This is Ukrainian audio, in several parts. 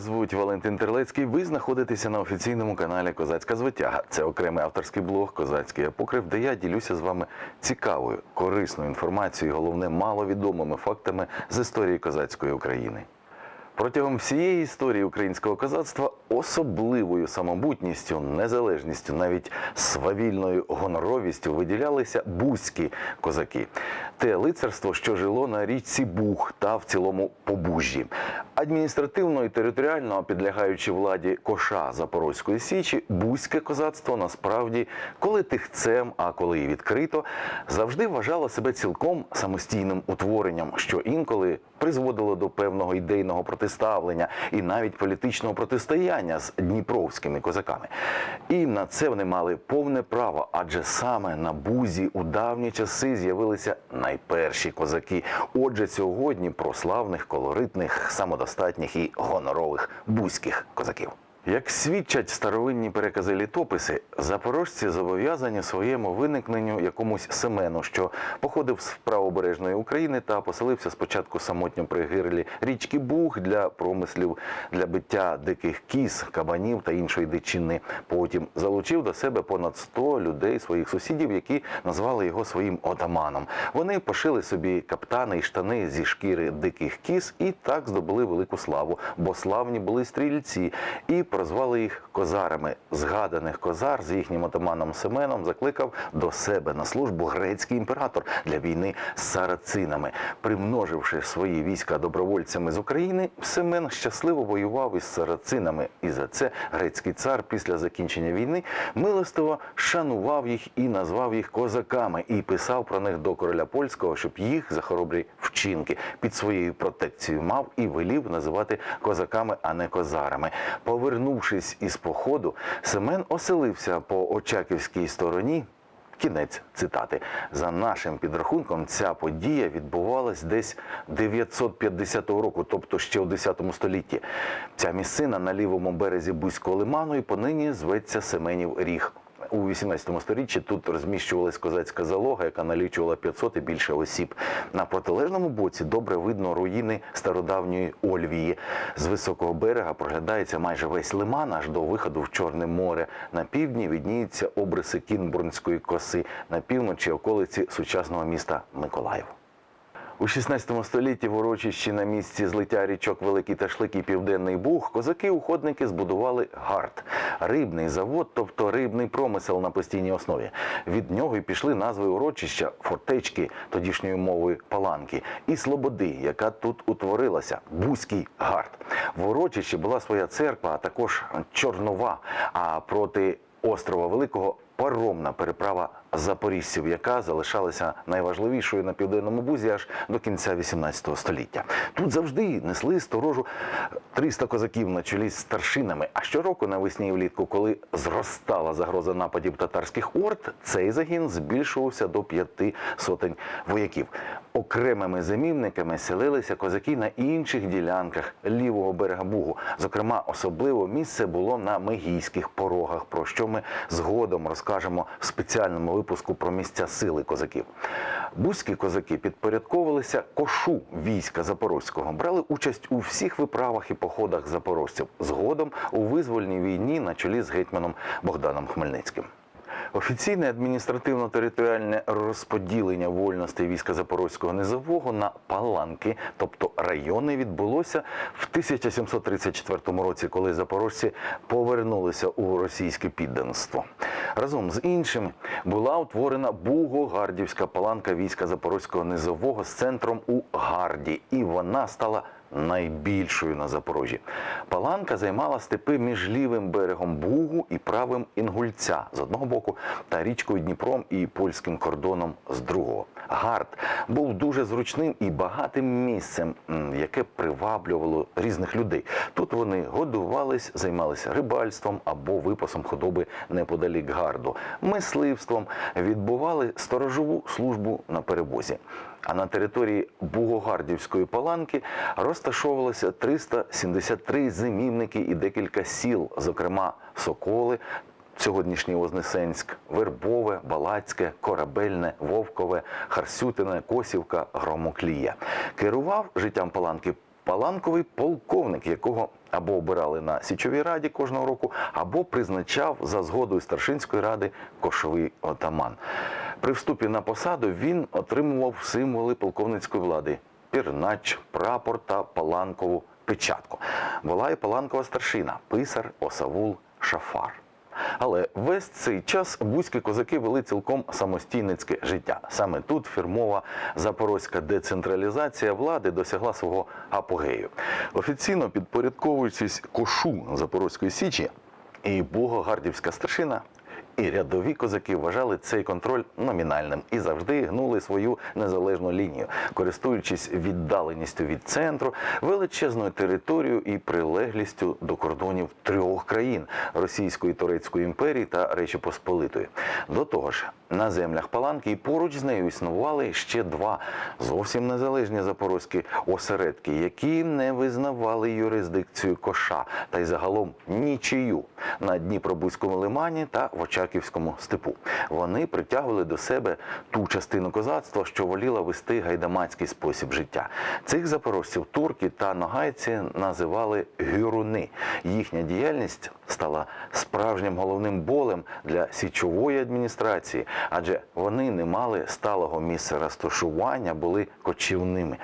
Звуть Валентин Терлецький. Ви знаходитеся на офіційному каналі Козацька звитяга. Це окремий авторський блог Козацький апокрив, де я ділюся з вами цікавою, корисною інформацією, головне, маловідомими фактами з історії козацької України. Протягом всієї історії українського козацтва особливою самобутністю, незалежністю, навіть свавільною гоноровістю виділялися бузькі козаки. Те лицарство, що жило на річці Буг та в цілому Побужжі. Адміністративно і територіально підлягаючи владі коша Запорозької січі, бузьке козацтво насправді, коли тихцем, а коли і відкрито, завжди вважало себе цілком самостійним утворенням, що інколи призводило до певного ідейного протиставлення і навіть політичного протистояння з дніпровськими козаками. І на це вони мали повне право, адже саме на бузі у давні часи з'явилися найперші козаки. Отже, сьогодні про славних, колоритних, самодостатніх і гонорових бузьких козаків. Як свідчать старовинні перекази літописи, запорожці зобов'язані своєму виникненню якомусь Семену, що походив з правобережної України та поселився спочатку самотньо при гирлі річки Буг для промислів для биття диких кіз, кабанів та іншої дичини. Потім залучив до себе понад 100 людей своїх сусідів, які назвали його своїм отаманом. Вони пошили собі каптани і штани зі шкіри диких кіз і так здобули велику славу, бо славні були стрільці і прозвали їх козарами. Згаданих козар з їхнім отаманом Семеном закликав до себе на службу грецький імператор для війни з сарацинами. Примноживши свої війська добровольцями з України, Семен щасливо воював із сарацинами, і за це грецький цар після закінчення війни милостиво шанував їх і назвав їх козаками, і писав про них до короля польського, щоб їх за хоробрі вчинки під своєю протекцією мав і велів називати козаками, а не козарами. Повернувшись із походу, Семен оселився по Очаківській стороні. Кінець цитати. За нашим підрахунком, ця подія відбувалась десь 950 року, тобто ще у 10 столітті. Ця місцина на лівому березі Бузького лиману і понині зветься Семенів Ріг. У 18 сторіччі тут розміщувалась козацька залога, яка налічувала 500 і більше осіб. На протилежному боці добре видно руїни стародавньої Ольвії. З високого берега проглядається майже весь лиман аж до виходу в Чорне море. На півдні відніються обриси Кінбурнської коси, на півночі околиці сучасного міста Миколаїв. У 16 столітті в урочищі на місці злиття річок Великий Ташлик і Південний Буг козаки-уходники збудували гард рибний завод, тобто рибний промисел на постійній основі. Від нього й пішли назви урочища, фортечки тодішньою мовою паланки і слободи, яка тут утворилася Бузький гард. В урочищі була своя церква, а також чорнова. А проти острова Великого паромна переправа запоріжців, яка залишалася найважливішою на південному бузі аж до кінця 18 століття. Тут завжди несли сторожу 300 козаків на чолі з старшинами. А щороку навесні і влітку, коли зростала загроза нападів татарських орд, цей загін збільшувався до п'яти сотень вояків. Окремими замівниками селилися козаки на інших ділянках лівого берега Бугу. Зокрема, особливо місце було на Мегійських порогах, про що ми згодом розкажемо в спеціальному випуску про місця сили козаків. Бузькі козаки підпорядковувалися кошу війська запорозького, брали участь у всіх виправах і походах запорожців. Згодом у визвольній війні на чолі з гетьманом Богданом Хмельницьким. Офіційне адміністративно-територіальне розподілення вольностей війська Запорозького низового на паланки, тобто райони, відбулося в 1734 році, коли запорожці повернулися у російське підданство. Разом з іншими була утворена Буго-Гардівська паланка війська Запорозького низового з центром у Гарді, і вона стала найбільшою на Запорожжі. Паланка займала степи між лівим берегом Бугу і правим Інгульця з одного боку та річкою Дніпром і польським кордоном з другого. Гард був дуже зручним і багатим місцем, яке приваблювало різних людей. Тут вони годувались, займалися рибальством або випасом худоби неподалік гарду, мисливством, відбували сторожову службу на перевозі. А на території Бугогардівської паланки розташовувалося 373 зимівники і декілька сіл, зокрема Соколи, сьогоднішній Вознесенськ, Вербове, Балацьке, Корабельне, Вовкове, Харсютине, Косівка, Громоклія. Керував життям паланки паланковий полковник, якого або обирали на січовій раді кожного року, або призначав за згодою старшинської ради кошовий отаман. При вступі на посаду він отримував символи полковницької влади: пірнач, прапор та паланкову печатку. Була і паланкова старшина, писар, осавул, шафар. Але весь цей час бузькі козаки вели цілком самостійницьке життя. Саме тут фірмова запорозька децентралізація влади досягла свого апогею. Офіційно підпорядковуючись кошу Запорозької січі, і Богогардівська старшина і рядові козаки вважали цей контроль номінальним і завжди гнули свою незалежну лінію, користуючись віддаленістю від центру, величезною територією і прилеглістю до кордонів трьох країн Російської Турецької імперії та Речі Посполитої. До того ж, на землях Паланки і поруч з нею існували ще два зовсім незалежні запорозькі осередки, які не визнавали юрисдикцію коша та й загалом нічию на Дніпробузькому лимані та в Очаківському степу. Вони притягували до себе ту частину козацтва, що воліла вести гайдамацький спосіб життя. Цих запорожців турки та ногайці називали гюруни. Їхня діяльність стала справжнім головним болем для січової адміністрації, адже вони не мали сталого місця розташування, були кочівними.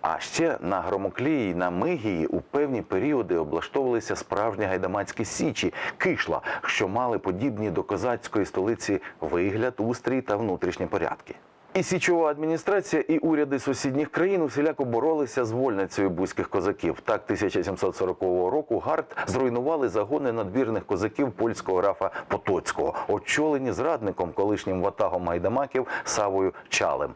А ще на Громоклії, на Мигії у певні періоди облаштовувалися справжні гайдамацькі січі, кишла, що мали подібні до козацької столиці вигляд, устрій та внутрішні порядки. І січова адміністрація, і уряди сусідніх країн усіляко боролися з вольницею бузьких козаків. Так, 1740 року Гард зруйнували загони надвірних козаків польського графа Потоцького, очолені зрадником, колишнім ватагом гайдамаків Савою Чалем.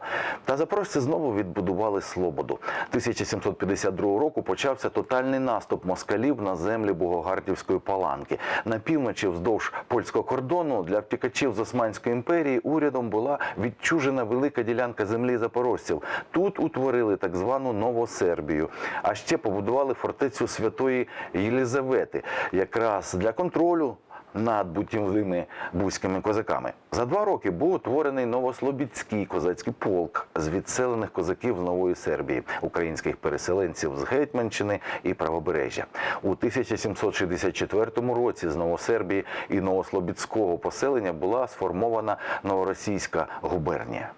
Та запорожці знову відбудували Слободу. 1752 року почався тотальний наступ москалів на землі Богогардівської паланки. На півночі вздовж польського кордону для втікачів з Османської імперії урядом була відчужена велика ділянка землі запорожців. Тут утворили так звану Новосербію, а ще побудували фортецю Святої Єлізавети, якраз для контролю над бутівними бузькими козаками. За два роки був утворений Новослобідський козацький полк з відселених козаків Нової Сербії, українських переселенців з Гетьманщини і Правобережжя. У 1764 році з Новосербії і Новослобідського поселення була сформована новоросійська губернія.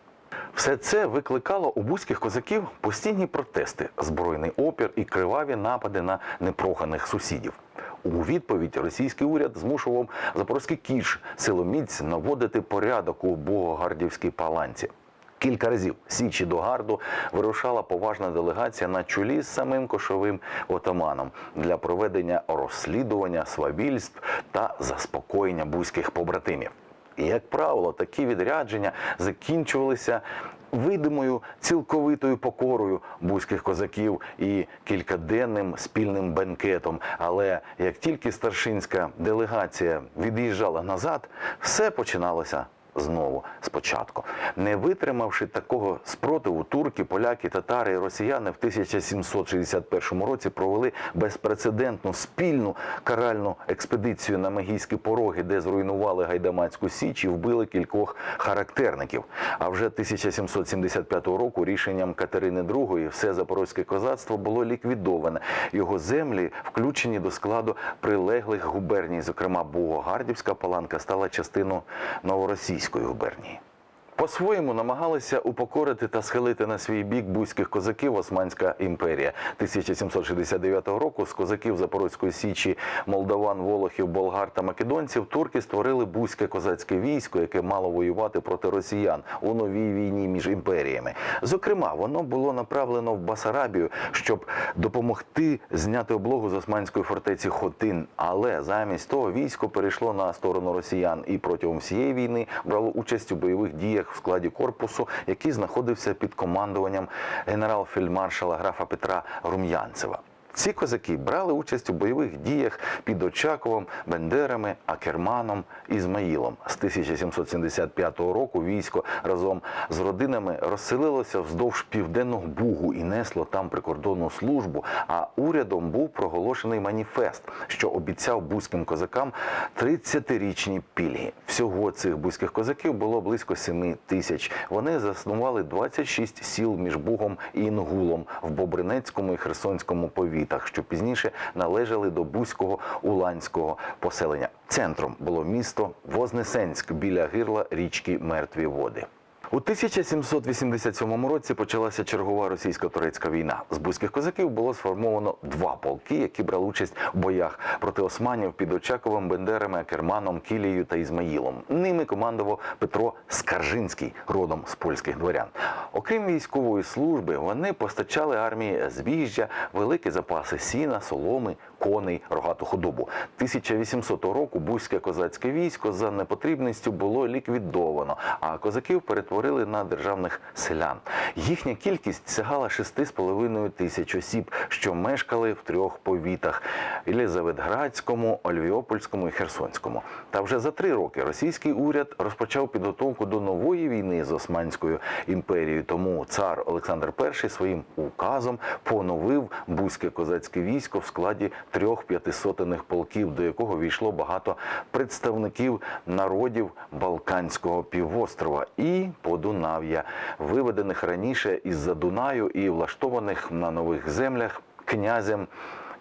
Все це викликало у бузьких козаків постійні протести, збройний опір і криваві напади на непроханих сусідів. У відповідь російський уряд змушував запорозький кіш силоміць наводити порядок у Богогардівській паланці. Кілька разів січі до гарду вирушала поважна делегація на чолі з самим кошовим отаманом для проведення розслідування свавільств та заспокоєння бузьких побратимів. І, як правило, такі відрядження закінчувалися видимою цілковитою покорою бузьких козаків і кількаденним спільним бенкетом. Але як тільки старшинська делегація від'їжджала назад, все починалося знову спочатку. Не витримавши такого спротиву, турки, поляки, татари і росіяни в 1761 році провели безпрецедентну спільну каральну експедицію на Магійські пороги, де зруйнували Гайдамацьку Січ і вбили кількох характерників. А вже 1775 року рішенням Катерини II все запорозьке козацтво було ліквідоване. Його землі включені до складу прилеглих губерній, зокрема Богогардівська паланка стала частиною новоросійської губернії. По-своєму намагалися упокорити та схилити на свій бік бузьких козаків Османська імперія. 1769 року з козаків Запорозької січі, молдаван, волохів, болгар та македонців турки створили бузьке козацьке військо, яке мало воювати проти росіян у новій війні між імперіями. Зокрема, воно було направлено в Басарабію, щоб допомогти зняти облогу з османської фортеці Хотин. Але замість того військо перейшло на сторону росіян і протягом всієї війни брало участь у бойових діях в складі корпусу, який знаходився під командуванням генерал-фельдмаршала графа Петра Рум'янцева. Ці козаки брали участь у бойових діях під Очаковом, Бендерами, Акерманом, Ізмаїлом. З 1775 року військо разом з родинами розселилося вздовж південного Бугу і несло там прикордонну службу. А урядом був проголошений маніфест, що обіцяв бузьким козакам 30-річні пільги. Всього цих бузьких козаків було близько 7 тисяч. Вони заснували 26 сіл між Бугом і Інгулом в Бобринецькому і Херсонському повітах, що пізніше належали до бузького уланського поселення. Центром було місто Вознесенськ біля гирла річки Мертві Води. У 1787 році почалася чергова російсько-турецька війна. З бузьких козаків було сформовано два полки, які брали участь у боях проти османів під Очаковим, Бендерами, Акерманом, Кілією та Ізмаїлом. Ними командував Петро Скаржинський, родом з польських дворян. Окрім військової служби, вони постачали армії збіжжя, великі запаси сіна, соломи, коней, рогату худобу. 1800 року бузьке козацьке військо за непотрібністю було ліквідовано, а козаків перетворили на державних селян. Їхня кількість сягала 6,5 тисяч осіб, що мешкали в трьох повітах: Єлизаветградському, Ольвіопольському і Херсонському. Та вже за три роки російський уряд розпочав підготовку до нової війни з Османською імперією. Тому цар Олександр І своїм указом поновив бузьке козацьке військо в складі трьох п'ятисотених полків, до якого війшло багато представників народів Балканського півострова і Подунав'я, виведених раніше із-за Дунаю і влаштованих на нових землях князем.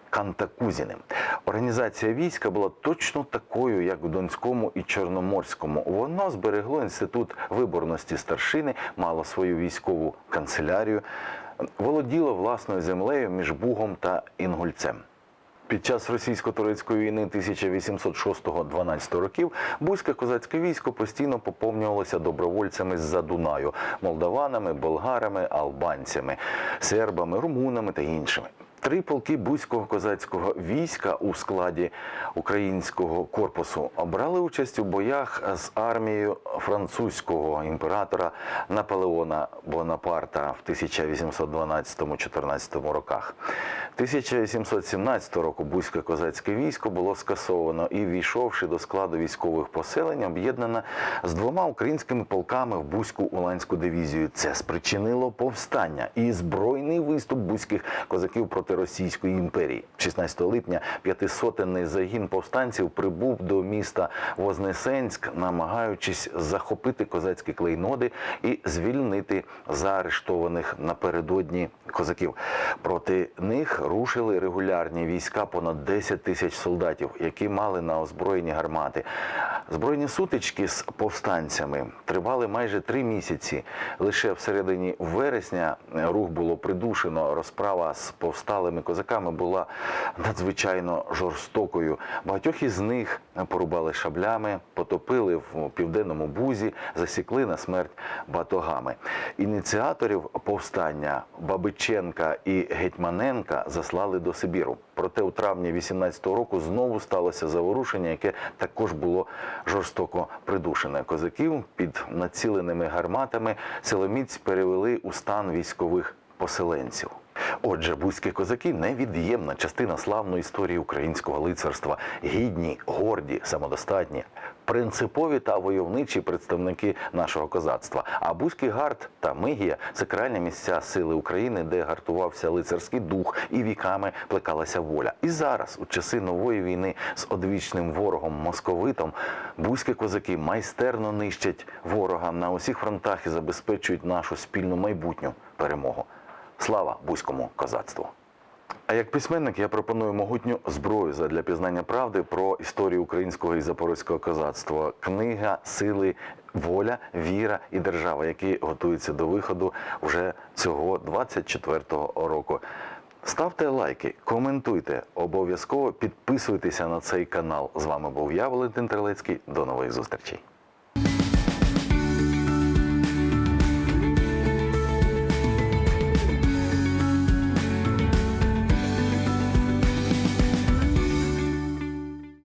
Кантакузіним. Організація війська була точно такою, як в Донському і Чорноморському. Воно зберегло інститут виборності старшини, мало свою військову канцелярію, володіло власною землею між Бугом та Інгульцем. Під час російсько-турецької війни 1806-12 років бузьке козацьке військо постійно поповнювалося добровольцями з-за Дунаю, молдаванами, болгарами, албанцями, сербами, румунами та іншими. Три полки бузького козацького війська у складі українського корпусу брали участь у боях з армією французького імператора Наполеона Бонапарта в 1812-14 роках. 1817 року бузьке козацьке військо було скасовано і, війшовши до складу військових поселень, об'єднане з двома українськими полками в бузьку уланську дивізію. Це спричинило повстання і збройний виступ бузьких козаків проти Російської імперії. 16 липня п'ятисотенний загін повстанців прибув до міста Вознесенськ, намагаючись захопити козацькі клейноди і звільнити заарештованих напередодні козаків. Проти них рушили регулярні війська понад 10 тисяч солдатів, які мали на озброєні гармати. Збройні сутички з повстанцями тривали майже три місяці. Лише всередині вересня рух було придушено. Розправа з повсталими козаками була надзвичайно жорстокою. Багатьох із них порубали шаблями, потопили в південному бузі, засікли на смерть батогами. Ініціаторів повстання Бабиченка і Гетьманенка заслали до Сибіру. Проте у травні 18-го року знову сталося заворушення, яке також було жорстоко придушене. Козаків під націленими гарматами силоміць перевели у стан військових поселенців. Отже, бузькі козаки невід'ємна частина славної історії українського лицарства, гідні, горді, самодостатні, принципові та войовничі представники нашого козацтва. А бузький гард та мигія це крайні місця сили України, де гартувався лицарський дух і віками плекалася воля. І зараз, у часи нової війни з одвічним ворогом московитом, бузькі козаки майстерно нищать ворога на усіх фронтах і забезпечують нашу спільну майбутню перемогу. Слава бузькому козацтву! А як письменник я пропоную могутню зброю для пізнання правди про історію українського і запорозького козацтва. Книга Сили, воля, віра і держава, які готуються до виходу вже цього 24-го року. Ставте лайки, коментуйте, обов'язково підписуйтеся на цей канал. З вами був я, Валентин Трилецький. До нових зустрічей.